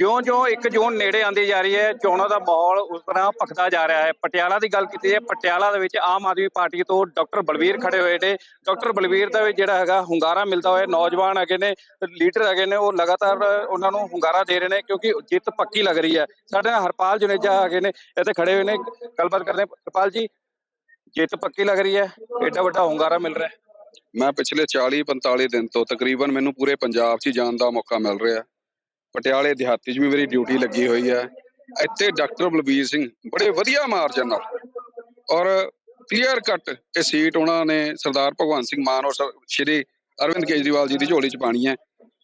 ਜਿਉਂ-ਜਿਉਂ ਇੱਕ ਜੂਨ ਨੇੜੇ ਆਂਦੀ ਜਾ ਰਹੀ ਹੈ, ਚੋਣਾਂ ਦਾ ਮਾਹੌਲ ਉਸ ਤਰ੍ਹਾਂ ਭਖਦਾ ਜਾ ਰਿਹਾ ਹੈ। ਪਟਿਆਲਾ ਦੀ ਗੱਲ ਕੀਤੀ ਹੈ ਪਟਿਆਲਾ ਦੇ ਵਿੱਚ ਆਮ ਆਦਮੀ ਪਾਰਟੀ ਤੋਂ ਡਾਕਟਰ ਬਲਵੀਰ ਖੜੇ ਹੋਏ ਨੇ। ਡਾਕਟਰ ਬਲਵੀਰ ਦਾ ਵੀ ਜਿਹੜਾ ਹੈਗਾ ਹੁੰਗਾਰਾ ਮਿਲਦਾ ਹੋਇਆ, ਨੌਜਵਾਨ ਹੈਗੇ ਨੇ, ਲੀਡਰ ਹੈਗੇ ਨੇ, ਉਹ ਲਗਾਤਾਰ ਉਹਨਾਂ ਨੂੰ ਹੁੰਗਾਰਾ ਦੇ ਰਹੇ ਨੇ ਕਿਉਂਕਿ ਜਿੱਤ ਪੱਕੀ ਲੱਗ ਰਹੀ ਹੈ। ਸਾਡੇ ਨਾਲ ਹਰਪਾਲ ਜੁਨੇਜਾ ਹੈਗੇ ਨੇ, ਇੱਥੇ ਖੜੇ ਹੋਏ ਨੇ, ਗੱਲਬਾਤ ਕਰਦੇ ਹਰਪਾਲ ਜੀ, ਜਿੱਤ ਪੱਕੀ ਲੱਗ ਰਹੀ ਹੈ ਐਡਾ ਵੱਡਾ ਹੁੰਗਾਰਾ ਮਿਲ ਰਿਹਾ ਹੈ। ਮੈਂ ਪਿਛਲੇ 40 45 ਦਿਨ ਤੋਂ ਤਕਰੀਬਨ ਮੈਨੂੰ ਪੂਰੇ ਪੰਜਾਬ 'ਚ ਜਾਣ ਦਾ ਮੌਕਾ ਮਿਲ ਰਿਹਾ ਪਟਿਆਲੇ ਦਿਹਾਤੀ 'ਚ ਵੀ ਮੇਰੀ ਡਿਊਟੀ ਲੱਗੀ ਹੋਈ ਹੈ ਇੱਥੇ ਡਾਕਟਰ ਬਲਬੀਰ ਸਿੰਘ ਬੜੇ ਵਧੀਆ ਮਾਰਜਨ ਨਾਲ। ਔਰ ਕਲੀਅਰ ਕੱਟ ਇਹ ਸੀਟ ਉਹਨਾਂ ਨੇ ਸਰਦਾਰ ਭਗਵੰਤ ਸਿੰਘ ਮਾਨ ਔਰ ਸ਼੍ਰੀ ਅਰਵਿੰਦ ਕੇਜਰੀਵਾਲ ਜੀ ਦੀ ਝੋਲੀ 'ਚ ਪਾਣੀ ਹੈ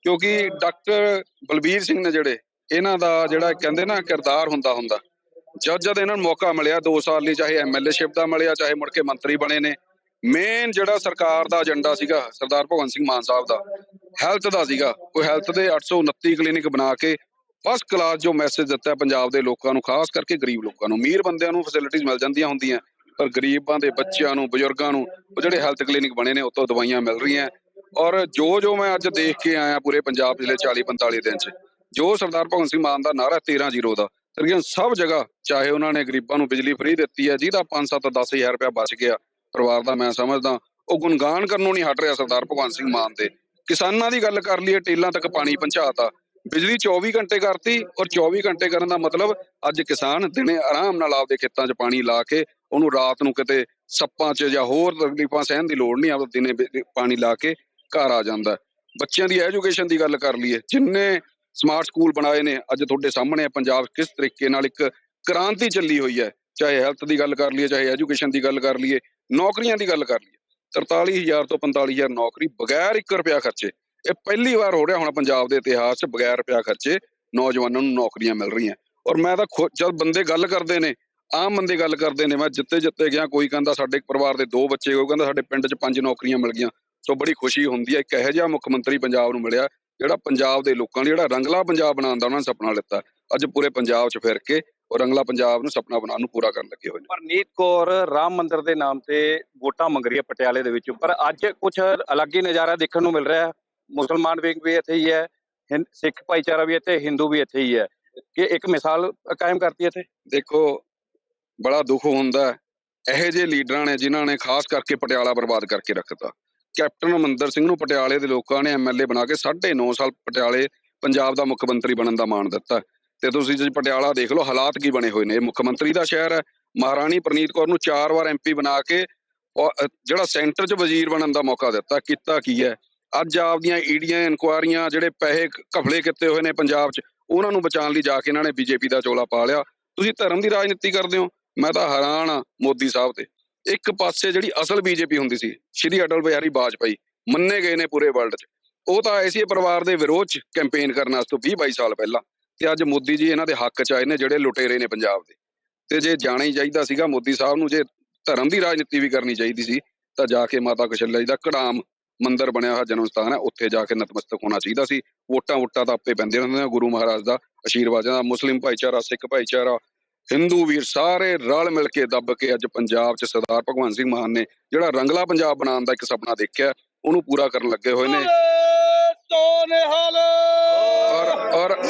ਕਿਉਂਕਿ ਡਾਕਟਰ ਬਲਬੀਰ ਸਿੰਘ ਨੇ ਜਿਹੜੇ, ਇਹਨਾਂ ਦਾ ਜਿਹੜਾ ਕਹਿੰਦੇ ਨਾ ਕਿਰਦਾਰ ਹੁੰਦਾ ਹੁੰਦਾ ਜਦ ਜਦ ਇਹਨਾਂ ਨੂੰ ਮੌਕਾ ਮਿਲਿਆ 2 ਸਾਲ ਲਈ, ਚਾਹੇ ਐਮਐਲਏਸ਼ਿਪ ਦਾ ਮਿਲਿਆ, ਚਾਹੇ ਮੁੜ ਕੇ ਮੰਤਰੀ ਬਣੇ ਨੇ ਮੇਨ ਜਿਹੜਾ ਸਰਕਾਰ ਦਾ ਏਜੰਡਾ ਸੀਗਾ ਸਰਦਾਰ ਭਗਵੰਤ ਸਿੰਘ ਮਾਨ ਸਾਹਿਬ ਦਾ ਹੈਲਥ ਦਾ ਸੀਗਾ। ਉਹ ਹੈਲਥ ਦੇ 829 ਕਲੀਨਿਕ ਬਣਾ ਕੇ ਫਸਟ ਕਲਾਸ ਜੋ ਮੈਸੇਜ ਦਿੱਤਾ ਪੰਜਾਬ ਦੇ ਲੋਕਾਂ ਨੂੰ, ਖਾਸ ਕਰਕੇ ਗਰੀਬ ਲੋਕਾਂ ਨੂੰ। ਅਮੀਰ ਬੰਦਿਆਂ ਨੂੰ ਫੈਸਿਲਿਟੀਆਂ ਮਿਲ ਜਾਂਦੀਆਂ ਹੁੰਦੀਆਂ, ਪਰ ਗਰੀਬਾਂ ਦੇ ਬੱਚਿਆਂ ਨੂੰ, ਬਜ਼ੁਰਗਾਂ ਨੂੰ, ਉਹ ਜਿਹੜੇ ਹੈਲਥ ਕਲੀਨਿਕ ਬਣੇ ਨੇ, ਉੱਥੋਂ ਦਵਾਈਆਂ ਮਿਲ ਰਹੀਆਂ। ਔਰ ਜੋ ਜੋ ਮੈਂ ਅੱਜ ਦੇਖ ਕੇ ਆਇਆ ਪੂਰੇ ਪੰਜਾਬ ਪਿਛਲੇ 40 45 ਦਿਨ ਚ, ਜੋ ਸਰਦਾਰ ਭਗਵੰਤ ਸਿੰਘ ਮਾਨ ਦਾ ਨਾਰਾ 13 ਜ਼ੀਰੋ ਦਾ, ਤਕਰੀਬਨ ਸਭ ਜਗ੍ਹਾ, ਚਾਹੇ ਉਹਨਾਂ ਨੇ ਗਰੀਬਾਂ ਨੂੰ ਬਿਜਲੀ ਫ੍ਰੀ ਦਿੱਤੀ ਹੈ, ਜਿਹਦਾ 5-7 10000 ਰੁਪਇਆ ਬਚ ਗਿਆ, ਪਰਿਵਾਰ ਦਾ ਮੈਂ ਸਮਝਦਾ, ਉਹ ਗੁਣਗਾਨ ਕਰਨੋਂ ਨਹੀਂ ਹਟ ਰਿਹਾ ਸਰਦਾਰ ਭਗਵੰਤ ਸਿੰਘ ਮਾਨ ਦੇ। ਕਿਸਾਨਾਂ ਦੀ ਗੱਲ ਕਰ ਲਈਏ, ਟੇਲਾਂ ਤੱਕ ਪਾਣੀ ਪਹੁੰਚਾਤਾ। ਬਿਜਲੀ 24 ਘੰਟੇ ਕਰਤੀ ਔਰ 24 ਘੰਟੇ ਕਰਨ ਦਾ ਮਤਲਬ ਅੱਜ ਕਿਸਾਨ ਦਿਨੇ ਆਰਾਮ ਨਾਲ ਆਪਦੇ ਖੇਤਾਂ 'ਚ ਪਾਣੀ ਲਾ ਕੇ ਉਹਨੂੰ ਰਾਤ ਨੂੰ ਕਿਤੇ ਸੱਪਾਂ 'ਚ ਜਾਂ ਹੋਰ ਤਕਲੀਫਾਂ ਸਹਿਣ ਦੀ ਲੋੜ ਨਹੀਂ, ਆਪਦੇ ਦਿਨੇ ਪਾਣੀ ਲਾ ਕੇ ਘਰ ਆ ਜਾਂਦਾ। ਬੱਚਿਆਂ ਦੀ ਐਜੂਕੇਸ਼ਨ ਦੀ ਗੱਲ ਕਰ ਲਈਏ, ਜਿੰਨੇ ਸਮਾਰਟ ਸਕੂਲ ਬਣਾਏ ਨੇ, ਅੱਜ ਤੁਹਾਡੇ ਸਾਹਮਣੇ ਹੈ ਪੰਜਾਬ ਕਿਸ ਤਰੀਕੇ ਨਾਲ ਇੱਕ ਕ੍ਰਾਂਤੀ ਚੱਲੀ ਹੋਈ ਹੈ। ਚਾਹੇ ਹੈਲਥ ਦੀ ਗੱਲ ਕਰ ਲਈਏ, ਚਾਹੇ ਐਜੂਕੇਸ਼ਨ ਦੀ ਗੱਲ ਕਰ ਲਈਏ, ਨੌਕਰੀਆਂ ਦੀ ਗੱਲ ਕਰ ਲਈਏ। 43000 ਤੋਂ 45000 ਨੌਕਰੀ ਬਗੈਰ 1 ਰੁਪਿਆ ਖਰਚੇ। ਇਹ ਪਹਿਲੀ ਵਾਰ ਹੋ ਰਿਹਾ ਹੁਣ ਪੰਜਾਬ ਦੇ ਇਤਿਹਾਸ 'ਚ ਬਗੈਰ ਰੁਪਿਆ ਖਰਚੇ ਨੌਜਵਾਨਾਂ ਨੂੰ ਨੌਕਰੀਆਂ ਮਿਲ ਰਹੀਆਂ। ਔਰ ਮੈਂ ਤਾਂ ਜਦ ਬੰਦੇ ਗੱਲ ਕਰਦੇ ਨੇ, ਆਮ ਬੰਦੇ ਗੱਲ ਕਰਦੇ ਨੇ, ਮੈਂ ਜਿੱਤੇ ਜਿੱਤੇ ਗਿਆ, ਕੋਈ ਕਹਿੰਦਾ ਸਾਡੇ ਪਰਿਵਾਰ ਦੇ ਦੋ ਬੱਚੇ ਕੋਈ ਕਹਿੰਦਾ ਸਾਡੇ ਪਿੰਡ 'ਚ ਪੰਜ ਨੌਕਰੀਆਂ ਮਿਲ ਗਈਆਂ। ਸੋ ਬੜੀ ਖੁਸ਼ੀ ਹੁੰਦੀ ਹੈ, ਇੱਕ ਇਹੋ ਜਿਹਾ ਮੁੱਖ ਮੰਤਰੀ ਪੰਜਾਬ ਨੂੰ ਮਿਲਿਆ, ਜਿਹੜਾ ਪੰਜਾਬ ਦੇ ਲੋਕਾਂ ਲਈ ਜਿਹੜਾ ਰੰਗਲਾ ਪੰਜਾਬ ਬਣਾਉਣ ਦਾ ਉਹਨਾਂ ਨੇ ਸੁਪਨਾ ਲਿੱਤਾ। ਅੱਜ ਪੂਰੇ ਪੰਜਾਬ 'ਚ ਫਿਰ ਕੇ ਉਹ ਰੰਗਲਾ ਪੰਜਾਬ ਨੂੰ ਸੁਪਨਾ ਬਣਾਉਣ ਨੂੰ ਪੂਰਾ ਕਰਨ ਲੱਗੇ ਹੋਏ ਨੇ। ਪਰਨੀਤ ਕੌਰ ਰਾਮ ਮੰਦਿਰ ਦੇ ਨਾਮ ਤੇ ਵੋਟਾਂ ਮੰਗ ਰਹੀ ਹੈ ਪਟਿਆਲੇ ਦੇ ਵਿੱਚ। ਪਰ ਅੱਜ ਕੁਝ ਅਲੱਗ ਹੀ ਨਜ਼ਾਰਾ ਦੇਖਣ ਨੂੰ ਮਿਲ ਰਿਹਾ ਹੈ। ਮੁਸਲਮਾਨ ਵਿੰਗ ਵੀ ਇੱਥੇ ਹੀ ਹੈ ਸਿੱਖ ਭਾਈਚਾਰਾ ਵੀ ਇੱਥੇ ਹਿੰਦੂ ਵੀ ਇੱਥੇ ਹੀ ਹੈ। ਕਿ ਇੱਕ ਮਿਸਾਲ ਕਾਇਮ ਕਰਤੀ ਇੱਥੇ? ਦੇਖੋ ਬੜਾ ਦੁੱਖ ਹੁੰਦਾ ਹੈ। ਇਹੋ ਜਿਹੇ ਲੀਡਰਾਂ ਨੇ ਜਿਨ੍ਹਾਂ ਨੇ ਖਾਸ ਕਰਕੇ ਪਟਿਆਲਾ ਬਰਬਾਦ ਕਰਕੇ ਰੱਖਤਾ। ਕੈਪਟਨ ਅਮਰਿੰਦਰ ਸਿੰਘ ਨੂੰ ਪਟਿਆਲੇ ਦੇ ਲੋਕਾਂ ਨੇ ਐਮਐਲਏ ਬਣਾ ਕੇ 9.5 ਸਾਲ ਪਟਿਆਲੇ ਪੰਜਾਬ ਦਾ ਮੁੱਖ ਮੰਤਰੀ ਬਣਨ ਦਾ ਮਾਣ ਦਿੱਤਾ। ਤੇ ਤੁਸੀਂ ਜੇ ਪਟਿਆਲਾ ਦੇਖ ਲਓ ਹਾਲਾਤ ਕੀ ਬਣੇ ਹੋਏ ਨੇ। ਇਹ ਮੁੱਖ ਮੰਤਰੀ ਦਾ ਸ਼ਹਿਰ ਹੈ। ਮਹਾਰਾਣੀ ਪ੍ਰਨੀਤ ਕੌਰ ਨੂੰ ਚਾਰ ਵਾਰ ਐਮਪੀ ਬਣਾ ਕੇ ਔਰ, ਜਿਹੜਾ ਸੈਂਟਰ 'ਚ ਵਜ਼ੀਰ ਬਣਨ ਦਾ ਮੌਕਾ ਦਿੱਤਾ ਕੀਤਾ ਕੀ ਹੈ? ਅੱਜ ਆਪਦੀਆਂ ਈਡੀਆਂ ਇਨਕੁਆਰੀਆਂ ਜਿਹੜੇ ਪੈਸੇ ਘਪਲੇ ਕੀਤੇ ਹੋਏ ਨੇ ਪੰਜਾਬ 'ਚ ਉਹਨਾਂ ਨੂੰ ਬਚਾਉਣ ਲਈ ਜਾ ਕੇ ਇਹਨਾਂ ਨੇ ਬੀਜੇਪੀ ਦਾ ਚੋਲਾ ਪਾ ਲਿਆ। ਤੁਸੀਂ ਧਰਮ ਦੀ ਰਾਜਨੀਤੀ ਕਰਦੇ ਹੋ। ਮੈਂ ਤਾਂ ਹੈਰਾਨ ਆ ਮੋਦੀ ਸਾਹਿਬ ਤੇ। ਇੱਕ ਪਾਸੇ ਜਿਹੜੀ ਅਸਲ ਬੀਜੇਪੀ ਹੁੰਦੀ ਸੀ ਸ਼੍ਰੀ ਅਟਲ ਬਿਹਾਰੀ ਵਾਜਪਾਈ ਮੰਨੇ ਗਏ ਨੇ ਪੂਰੇ ਵਰਲਡ 'ਚ। ਉਹ ਤਾਂ ਆਏ ਸੀ ਪਰਿਵਾਰ ਦੇ ਵਿਰੋਧ 'ਚ ਕੈਂਪੇਨ ਕਰਨ ਵਾਸਤੇ 20 22 ਸਾਲ ਪਹਿਲਾਂ। ਤੇ ਅੱਜ ਮੋਦੀ ਜੀ ਇਹਨਾਂ ਦੇ ਹੱਕ 'ਚ ਆਏ ਨੇ ਜਿਹੜੇ ਲੁਟੇਰੇ ਨੇ ਪੰਜਾਬ ਦੇ। ਤੇ ਜੇ ਜਾਣਾ ਹੀ ਚਾਹੀਦਾ ਸੀਗਾ ਮੋਦੀ ਸਾਹਿਬ ਨੂੰ ਜੇ ਧਰਮ ਦੀ ਰਾਜਨੀਤੀ ਵੀ ਕਰਨੀ ਚਾਹੀਦੀ ਸੀ ਤਾਂ ਜਾ ਕੇ ਮਾਤਾ ਕੁਸ਼ਲਿਆ ਜੀ ਦਾ ਕੜਾਮ ਮੰਦਿਰ ਬਣਿਆ ਹੋਇਆ ਜਨਮ ਸਥਾਨ ਹੈ ਉੱਥੇ ਜਾ ਕੇ ਨਤਮਸਤਕ ਹੋਣਾ ਚਾਹੀਦਾ ਸੀ। ਵੋਟਾਂ ਵੋਟਾਂ ਤਾਂ ਆਪੇ ਪੈਂਦੇ ਰਹਿੰਦੇ ਨੇ ਗੁਰੂ ਮਹਾਰਾਜ ਦਾ ਆਸ਼ੀਰਵਾਦ ਦਾ ਮੁਸਲਿਮ ਭਾਈਚਾਰਾ ਸਿੱਖ ਭਾਈਚਾਰਾ ਹਿੰਦੂ ਵੀਰ ਸਾਰੇ ਰਲ ਮਿਲ ਕੇ ਦੱਬ ਕੇ ਅੱਜ ਪੰਜਾਬ 'ਚ ਸਰਦਾਰ ਭਗਵੰਤ ਸਿੰਘ ਮਾਨ ਨੇ ਜਿਹੜਾ ਰੰਗਲਾ ਪੰਜਾਬ ਬਣਾਉਣ ਦਾ ਇੱਕ ਸੁਪਨਾ ਦੇਖਿਆ ਉਹਨੂੰ ਪੂਰਾ ਕਰਨ ਲੱਗੇ ਹੋਏ ਨੇ। ਔਰ ਔਰ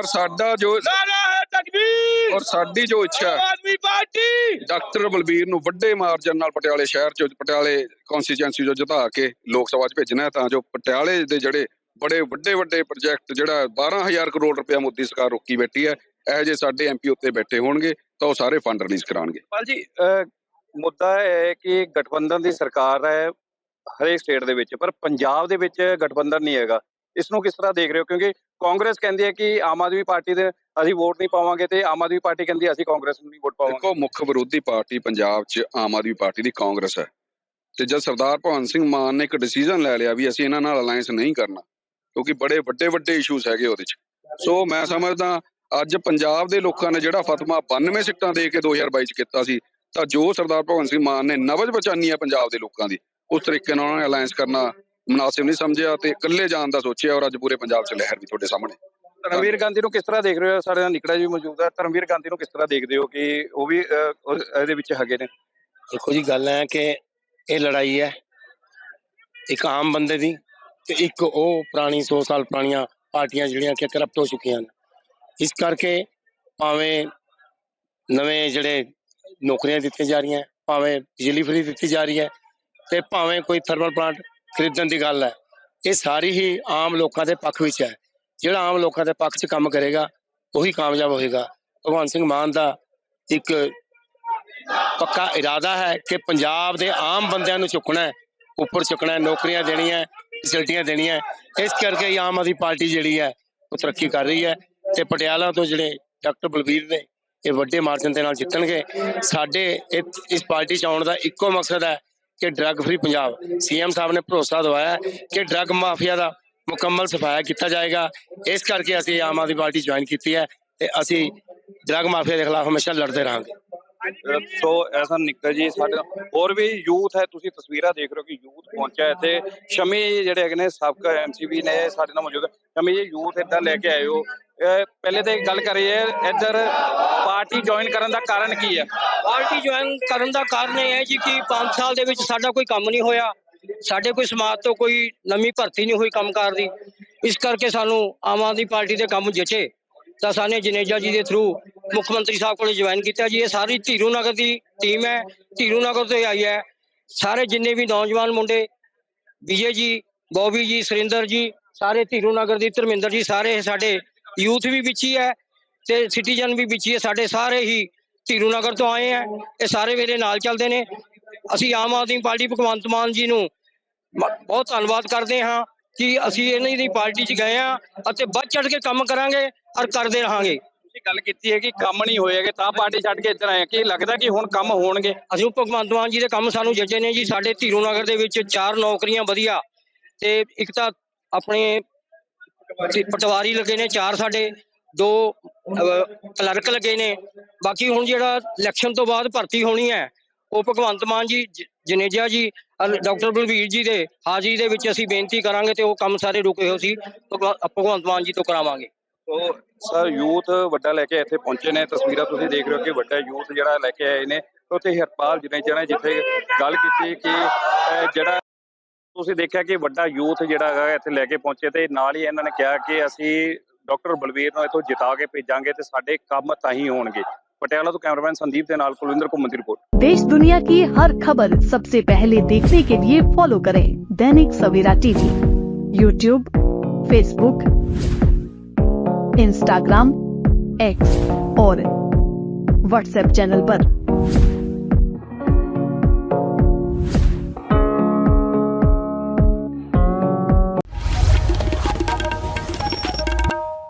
ਔਰ ਸਾਡਾ ਜੋ ਨਾਰਾ ਹੈ ਤਕਬੀਰ। ਔਰ ਸਾਡੀ ਜੋ ਇੱਛਾ ਆਦਮੀ ਪਾਰਟੀ। ਡਾਕਟਰ ਬਲਬੀਰ ਨੂੰ ਵੱਡੇ ਮਾਰਜਨ ਨਾਲ ਪਟਿਆਲੇ ਸ਼ਹਿਰ ਚ ਪਟਿਆਲੇ ਕਨਸਟੀਚੁਐਂਸੀ ਚੋਂ ਜਿਤਾ ਕੇ ਲੋਕ ਸਭਾ ਚ ਭੇਜਣਾ ਹੈ ਤਾਂ ਜੋ ਪਟਿਆਲੇ ਦੇ ਜਿਹੜੇ ਬੜੇ ਵੱਡੇ ਵੱਡੇ ਪ੍ਰੋਜੈਕਟ ਜਿਹੜਾ 12000 ਕਰੋੜ ਰੁਪਇਆ ਮੋਦੀ ਸਰਕਾਰ ਰੋਕੀ ਬੈਠੀ ਹੈ ਇਹੋ ਜਿਹੇ ਸਾਡੇ ਐਮਪੀ ਉੱਤੇ ਬੈਠੇ ਹੋਣਗੇ ਤਾਂ ਉਹ ਸਾਰੇ ਫੰਡ ਰਿਲੀਜ਼ ਕਰਾਉਣਗੇ। ਪਾਲ ਜੀ ਮੁੱਦਾ ਇਹ ਹੈ ਕਿ ਗਠਬੰਧਨ ਦੀ ਸਰਕਾਰ ਹੈ ਹਰੇਕ ਸਟੇਟ ਦੇ ਵਿੱਚ ਪਰ ਪੰਜਾਬ ਦੇ ਵਿੱਚ ਗਠਬੰਧਨ ਨਹੀਂ ਹੈਗਾ। ਇਸ ਨੂੰ ਕਿਸ ਤਰ੍ਹਾਂ ਦੇਖ ਰਹੇ ਹੋ? ਕਿਉਂਕਿ ਕਾਂਗਰਸ ਕਹਿੰਦੀ ਹੈ ਕਿ ਆਮ ਆਦਮੀ ਪਾਰਟੀ ਦੇ ਅਸੀਂ ਵੋਟ ਨਹੀਂ ਪਾਵਾਂਗੇ ਤੇ ਆਮ ਆਦਮੀ ਪਾਰਟੀ ਕਹਿੰਦੀ ਹੈ ਅਸੀਂ ਕਾਂਗਰਸ ਨੂੰ ਨਹੀਂ ਵੋਟ ਪਾਵਾਂਗੇ। ਦੇਖੋ, ਮੁੱਖ ਵਿਰੋਧੀ ਪਾਰਟੀ ਪੰਜਾਬ 'ਚ ਆਮ ਆਦਮੀ ਪਾਰਟੀ ਦੀ ਕਾਂਗਰਸ ਹੈ। ਤੇ ਜਦ ਸਰਦਾਰ ਭਗਵੰਤ ਸਿੰਘ ਮਾਨ ਨੇ ਇੱਕ ਡਿਸੀਜਨ ਲੈ ਲਿਆ ਵੀ ਅਸੀਂ ਇਹਨਾਂ ਨਾਲ ਅਲਾਈਅੰਸ ਨਹੀਂ ਕਰਨਾ, ਕਿਉਂਕਿ ਬੜੇ ਵੱਡੇ ਵੱਡੇ ਇਸ਼ੂਜ਼ ਹੈਗੇ ਉਹਦੇ 'ਚ। ਸੋ ਮੈਂ ਸਮਝਦਾ ਅੱਜ ਪੰਜਾਬ ਦੇ ਲੋਕਾਂ ਨੇ ਜਿਹੜਾ ਫਤਵਾ 92 ਸਿੱਟਾਂ ਦੇ ਕੇ 2022 'ਚ ਕੀਤਾ ਸੀ, ਤਾਂ ਜੋ ਸਰਦਾਰ ਭਗਵੰਤ ਸਿੰਘ ਮਾਨ ਨੇ ਨਵਜ ਬਚਾਨੀ ਹੈ ਪੰਜਾਬ ਦੇ ਲੋਕਾਂ ਦੀ, ਉਸ ਤਰੀਕੇ ਨਾਲ ਉਹਨਾਂ ਨੇ ਅਲਾਈਅੰਸ ਕਰਨਾ ਮੁਨਾਸਿਬ ਨਹੀਂ ਸਮਝਿਆ ਤੇ ਇਕੱਲੇ ਜਾਣ ਦਾ ਸੋਚਿਆ ਔਰ ਅੱਜ ਪੂਰੇ ਪੰਜਾਬ 'ਚ ਲਹਿਰ ਵੀ ਤੁਹਾਡੇ ਸਾਹਮਣੇ। ਧਰਮਵੀਰ ਗਾਂਧੀ ਨੂੰ ਕਿਸ ਤਰ੍ਹਾਂ ਦੇਖ ਰਹੇ ਹੋ? ਸਾਡੇ ਨਾਲ ਨਿਕੜਾ ਜੀ ਮੌਜੂਦ ਹੈ ਧਰਮਵੀਰ ਗਾਂਧੀ ਨੂੰ ਕਿਸ ਤਰ੍ਹਾਂ ਦੇਖਦੇ ਹੋ ਕਿ ਉਹ ਵੀ ਇਹਦੇ ਵਿੱਚ ਹੈਗੇ ਨੇ? ਦੇਖੋ ਜੀ ਗੱਲ ਹੈ ਕਿ ਇਹ ਲੜਾਈ ਹੈ ਇੱਕ ਆਮ ਬੰਦੇ ਦੀ ਤੇ ਇੱਕ ਉਹ ਪੁਰਾਣੀ 100 ਸਾਲ ਪੁਰਾਣੀਆਂ ਪਾਰਟੀਆਂ ਜਿਹੜੀਆਂ ਕਿ ਕਰਪਟ ਹੋ ਚੁੱਕੀਆਂ ਹਨ। ਇਸ ਕਰਕੇ ਭਾਵੇਂ ਨਵੇਂ ਜਿਹੜੇ ਨੌਕਰੀਆਂ ਦਿੱਤੀਆਂ ਜਾ ਰਹੀਆਂ ਭਾਵੇਂ ਬਿਜਲੀ ਫਰੀ ਦਿੱਤੀ ਜਾ ਰਹੀ ਹੈ ਤੇ ਭਾਵੇਂ ਕੋਈ ਥਰਮਲ ਪਲਾਂਟ ਖਰੀਦਣ ਦੀ ਗੱਲ ਹੈ। ਇਹ ਸਾਰੀ ਹੀ ਆਮ ਲੋਕਾਂ ਦੇ ਪੱਖ ਵਿੱਚ ਹੈ। ਜਿਹੜਾ ਆਮ ਲੋਕਾਂ ਦੇ ਪੱਖ 'ਚ ਕੰਮ ਕਰੇਗਾ, ਉਹੀ ਕਾਮਯਾਬ ਹੋਏਗਾ। ਭਗਵੰਤ ਸਿੰਘ ਮਾਨ ਦਾ ਇੱਕ ਪੱਕਾ ਇਰਾਦਾ ਹੈ ਕਿ ਪੰਜਾਬ ਦੇ ਆਮ ਬੰਦਿਆਂ ਨੂੰ ਚੁੱਕਣਾ ਹੈ, ਉੱਪਰ ਚੁੱਕਣਾ ਹੈ, ਨੌਕਰੀਆਂ ਦੇਣੀਆਂ ਫੈਸਿਲਿਟੀਆਂ ਦੇਣੀਆਂ ਇਸ ਕਰਕੇ ਹੀ ਆਮ ਆਦਮੀ ਪਾਰਟੀ ਜਿਹੜੀ ਹੈ, ਉਹ ਤਰੱਕੀ ਕਰ ਰਹੀ ਹੈ ਤੇ ਪਟਿਆਲਾ ਤੋਂ ਜਿਹੜੇ ਡਾਕਟਰ ਬਲਬੀਰ ਨੇ, ਇਹ ਵੱਡੇ ਮਾਰਜਨ ਦੇ ਨਾਲ ਜਿੱਤਣਗੇ। ਸਾਡੇ ਇਸ ਪਾਰਟੀ ਚ ਆਉਣ ਦਾ ਇੱਕੋ ਮਕਸਦ ਹੈ ਕਿ ਡਰੱਗ ਫਰੀ ਪੰਜਾਬ। ਸੀਐਮ ਸਾਹਿਬ ਨੇ ਭਰੋਸਾ ਦਵਾਇਆ ਕਿ ਡਰੱਗ ਮਾਫੀਆ ਦਾ ਮੁਕੰਮਲ ਸਫਾਇਆ ਕੀਤਾ ਜਾਏਗਾ। ਇਸ ਕਰਕੇ ਅਸੀਂ ਆਮ ਆਦਮੀ ਪਾਰਟੀ ਜੁਆਇਨ ਕੀਤੀ ਹੈ ਤੇ ਅਸੀਂ ਡਰੱਗ ਮਾਫੀਆ ਦੇ ਖਿਲਾਫ ਹਮੇਸ਼ਾ ਲੜਦੇ ਰਹਾਂਗੇ। ਸੋ ਐਸਾ ਨਿੱਕਾ ਜੀ, ਸਾਡੇ ਨਾਲ ਹੋਰ ਵੀ ਯੂਥ ਹੈ, ਤੁਸੀਂ ਤਸਵੀਰਾਂ ਦੇਖ ਰਹੇ ਹੋ ਕਿ ਯੂਥ ਪਹੁੰਚਿਆ ਇੱਥੇ। ਸ਼ਮੀ ਜਿਹੜੇ ਹੈਗੇ ਨੇ, ਸਾਬਕਾ ਐਮਸੀਬੀ ਨੇ ਸਾਡੇ ਨਾਲ ਮੌਜੂਦ ਸ਼ਮੀ ਜੀ, ਯੂਥ ਇੱਦਾਂ ਲੈ ਕੇ ਆਏ ਹੋ ਪਹਿਲੇ ਤੇ ਗੱਲ ਕਰੀਏ, ਇੱਧਰ ਪਾਰਟੀ ਜੁਆਇਨ ਕਰਨ ਦਾ ਕਾਰਨ ਕੀ ਹੈ? ਪਾਰਟੀ ਜੁਆਇਨ ਕਰਨ ਦਾ ਕਾਰਨ ਇਹ ਹੈ ਜੀ ਕਿ 5 ਸਾਲ ਦੇ ਵਿੱਚ ਸਾਡਾ ਕੋਈ ਕੰਮ ਨਹੀਂ ਹੋਇਆ। ਸਾਡੇ ਕੋਈ ਸਮਾਜ ਤੋਂ ਕੋਈ ਨਵੀਂ ਭਰਤੀ ਨਹੀਂ ਹੋਈ ਕੰਮਕਾਰ ਦੀ। ਇਸ ਕਰਕੇ ਸਾਨੂੰ ਆਮ ਆਦਮੀ ਪਾਰਟੀ ਦੇ ਕੰਮ ਜਚੇ ਤਾਂ ਸਾਨੇ ਜਨੇਜਾ ਜੀ ਦੇ ਥਰੂ ਮੁੱਖ ਮੰਤਰੀ ਸਾਹਿਬ ਕੋਲੇ ਜੁਆਇਨ ਕੀਤਾ ਜੀ। ਇਹ ਸਾਰੀ ਧੀਰੂ ਨਗਰ ਦੀ ਟੀਮ ਹੈ। ਧੀਰੂ ਨਗਰ ਤੋਂ ਆਈ ਹੈ। ਸਾਰੇ ਜਿੰਨੇ ਵੀ ਨੌਜਵਾਨ ਮੁੰਡੇ, ਵਿਜੇ ਜੀ ਬੋਬੀ ਜੀ, ਸੁਰਿੰਦਰ ਜੀ, ਸਾਰੇ ਧੀਰੂ ਨਗਰ ਦੀ, ਧਰਮਿੰਦਰ ਜੀ, ਸਾਰੇ ਸਾਡੇ ਯੂਥ ਵੀ ਵਿੱਚ ਹੀ ਹੈ। ਤੇ ਸਿਟੀਜ਼ਨ ਵੀ ਵਿੱਚ ਹੀ ਹੈ ਸਾਡੇ ਸਾਰੇ ਹੀ ਧੀਰੂ ਨਗਰ ਤੋਂ ਆਏ ਆ। ਇਹ ਸਾਰੇ ਮੇਰੇ ਨਾਲ ਚੱਲਦੇ ਨੇ। ਅਸੀਂ ਆਮ ਆਦਮੀ ਪਾਰਟੀ ਭਗਵੰਤ ਮਾਨ ਜੀ ਨੂੰ ਬਹੁਤ ਧੰਨਵਾਦ ਕਰਦੇ ਹਾਂ ਕਿ ਅਸੀਂ ਇਹਨਾਂ ਦੀ ਪਾਰਟੀ 'ਚ ਗਏ ਆ ਅਤੇ ਵੱਧ ਚੜ ਕੇ ਕੰਮ ਕਰਾਂਗੇ ਔਰ ਕਰਦੇ ਰਹਾਂਗੇ। ਤੁਸੀਂ ਗੱਲ ਕੀਤੀ ਹੈ ਕਿ ਕੰਮ ਨਹੀਂ ਹੋਏਗੇ ਤਾਂ ਪਾਰਟੀ ਛੱਡ ਕੇ ਇੱਧਰ ਆਏ ਕੀ ਲੱਗਦਾ ਕਿ ਹੁਣ ਕੰਮ ਹੋਣਗੇ? ਅਸੀਂ ਭਗਵੰਤ ਮਾਨ ਜੀ ਦੇ ਕੰਮ ਸਾਨੂੰ ਜੱਜੇ ਨੇ ਜੀ। ਸਾਡੇ ਧੀਰੂ ਨਗਰ ਦੇ ਵਿੱਚ ਚਾਰ ਨੌਕਰੀਆਂ ਵਧੀਆ ਤੇ ਇੱਕ ਤਾਂ ਆਪਣੇ ਪਟਵਾਰੀ ਲੱਗੇ ਨੇ ਚਾਰ ਸਾਡੇ ਦੋ ਕਲਰਕ ਲੱਗੇ ਨੇ। ਬਾਕੀ ਹੁਣ ਜਿਹੜਾ ਇਲੈਕਸ਼ਨ ਤੋਂ ਬਾਅਦ ਭਰਤੀ ਹੋਣੀ ਹੈ ਉਹ ਭਗਵੰਤ ਮਾਨ ਜੀ ਜਨੇਜਾ ਜੀ ਡਾਕਟਰ ਬਲਵੀਰ ਜੀ ਦੇ ਹਾਜ਼ਰੀ ਦੇ ਵਿੱਚ ਅਸੀਂ ਬੇਨਤੀ ਕਰਾਂਗੇ ਤੇ ਉਹ ਕੰਮ ਸਾਰੇ ਰੁਕੇ ਹੋਏ ਸੀ ਭਗਵ- ਭਗਵੰਤ ਮਾਨ ਜੀ ਤੋਂ ਕਰਾਵਾਂਗੇ। ਸੋ ਸਰ ਯੂਥ ਵੱਡਾ ਲੈ ਕੇ ਇੱਥੇ ਪਹੁੰਚੇ ਨੇ। ਤਸਵੀਰਾਂ ਤੁਸੀਂ ਦੇਖ ਰਹੇ ਹੋ ਕਿ ਵੱਡਾ ਯੂਥ ਜਿਹੜਾ ਲੈ ਕੇ ਆਏ ਨੇ। ਉੱਥੇ ਹਰਪਾਲ ਜਨੇਜਾ ਨੇ ਜਿੱਥੇ ਗੱਲ ਕੀਤੀ ਕਿ ਜਿਹੜਾ ਤੁਸੀਂ ਦੇਖਿਆ ਕਿ ਵੱਡਾ ਯੂਥ ਜਿਹੜਾ ਹੈਗਾ ਇੱਥੇ ਲੈ ਕੇ ਪਹੁੰਚੇ ਤੇ ਨਾਲ ਹੀ ਇਹਨਾਂ ਨੇ ਕਿਹਾ ਕਿ ਅਸੀਂ डॉक्टर बलबीर ਨੂੰ ਇਥੋਂ ਜਿਤਾ ਕੇ ਭੇਜਾਂਗੇ ਤੇ ਸਾਡੇ ਕੰਮ ਤਾਂ हो पटियाला तो कैमरामैन संदीप के नाल कुलविंदर कुमंती रिपोर्ट देश दुनिया की हर खबर सबसे पहले देखने के लिए फॉलो करें Dainik Savera TV YouTube Facebook Instagram X और व्हाट्सएप चैनल पर।